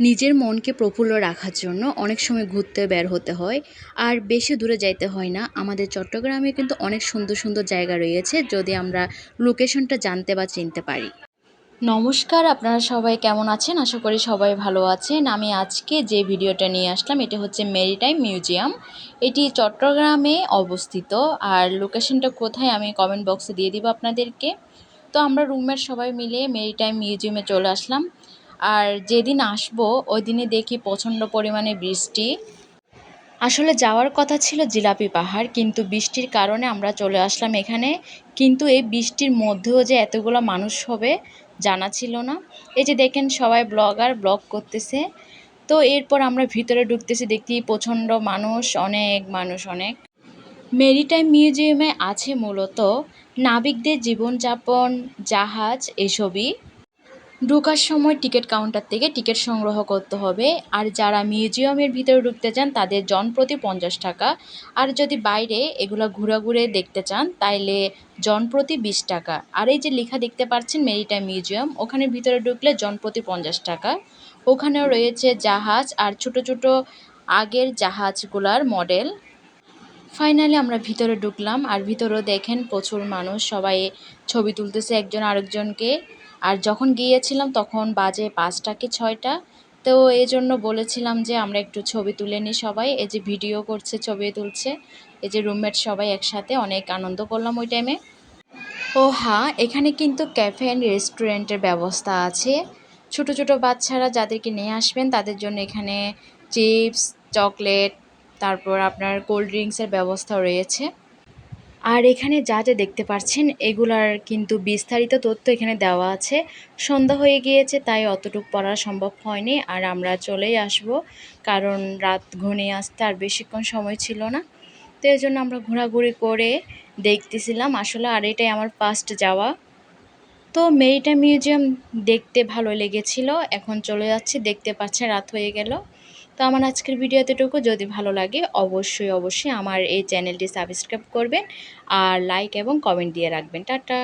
নিজের মনকে প্রফুল্ল রাখার জন্য অনেক সময় ঘুরতে বের হতে হয়। আর বেশি দূরে যাইতে হয় না। আমাদের চট্টগ্রামে কিন্তু অনেক সুন্দর সুন্দর জায়গা রয়েছে, যদি আমরা লোকেশনটা জানতে বা চিনতে পারি। নমস্কার, আপনারা সবাই কেমন আছেন? আশা করি সবাই ভালো আছেন। আমি আজকে যে ভিডিওটা নিয়ে আসলাম, এটি হচ্ছে মেরিটাইম মিউজিয়াম এটি চট্টগ্রামে অবস্থিত। আর লোকেশনটা কোথায় আমি কমেন্ট বক্সে দিয়ে দিব আপনাদেরকে। তো আমরা রুমের সবাই মিলে মেরিটাইম মিউজিয়ামে চলে আসলাম। আর যেদিন আসব ওই দিনে দেখি প্রচণ্ড পরিমাণে বৃষ্টি। আসলে যাওয়ার কথা ছিল জিলাপি পাহাড়, কিন্তু বৃষ্টির কারণে আমরা চলে আসলাম এখানে। কিন্তু এই বৃষ্টির মধ্যেও যে এতগুলো মানুষ হবে, জানা ছিল না। এই যে দেখেন সবাই ব্লগার, ব্লগ করতেছে। তো এরপর আমরা ভিতরে ঢুকতেছি দেখি প্রচণ্ড মানুষ, অনেক মানুষ, অনেক। মেরিটাইম মিউজিয়ামে আছে মূলত নাবিকদের জীবনযাপন, জাহাজ, এসবই। ঢোকার সময় টিকিট কাউন্টার থেকে টিকিট সংগ্রহ করতে হবে। আর যারা মিউজিয়ামের ভিতরে ঢুকতে চান, তাদের জন প্রতি পঞ্চাশ টাকা। আর যদি বাইরে এগুলো ঘুরে দেখতে চান, তাইলে জন প্রতি বিশ টাকা। আর এই যে লেখা দেখতে পাচ্ছেন মেরিটাইম মিউজিয়াম, ওখানে ভিতরে ঢুকলে জন প্রতি পঞ্চাশ টাকা। ওখানেও রয়েছে জাহাজ আর ছোট ছোট আগের জাহাজগুলার মডেল। ফাইনালি আমরা ভিতরে ঢুকলাম। আর ভিতরেও দেখেন প্রচুর মানুষ, সবাই ছবি তুলতেছে একজন আরেকজনকে। আর যখন গিয়েছিলাম তখন বাজে পাঁচটা কি ছয়টা, তো এই জন্য বলেছিলাম যে আমরা একটু ছবি তুলে নিই সবাই। এই যে ভিডিও করছে, ছবি তুলছে, এই যে রুমমেট সবাই একসাথে, অনেক আনন্দ করলাম ওই টাইমে ও হ্যাঁ এখানে কিন্তু ক্যাফে অ্যান্ড রেস্টুরেন্টের ব্যবস্থা আছে। ছোট ছোট বাচ্চারা যাদেরকে নিয়ে আসবেন, তাদের জন্য এখানে চিপস চকলেট তারপর আপনার কোল্ড ড্রিঙ্কসের ব্যবস্থা রয়েছে। আর এখানে যা যা দেখতে পাচ্ছেন এগুলার কিন্তু বিস্তারিত তথ্য এখানে দেওয়া আছে। সন্ধ্যা হয়ে গিয়েছে, তাই অতটুক পড়া সম্ভব হয়নি, আর আমরা চলেই আসব, কারণ রাত ঘনিয়ে আসতে আর বেশিক্ষণ সময় ছিল না। তো এই জন্য আমরা ঘোরাঘুরি করে দেখতেছিলাম, আসলে আর এটাই আমার ফার্স্ট যাওয়া। তো মেরিটাইম মিউজিয়াম দেখতে ভালো লেগেছিল, এখন চলে যাচ্ছি, দেখতে পাচ্ছে রাত হয়ে গেল। তো আমার আজকের ভিডিও এতটুকু। যদি ভালো লাগে, অবশ্যই অবশ্যই আমার এই চ্যানেলটি সাবস্ক্রাইব করবেন আর লাইক এবং কমেন্ট দিয়ে রাখবেন। টাটা!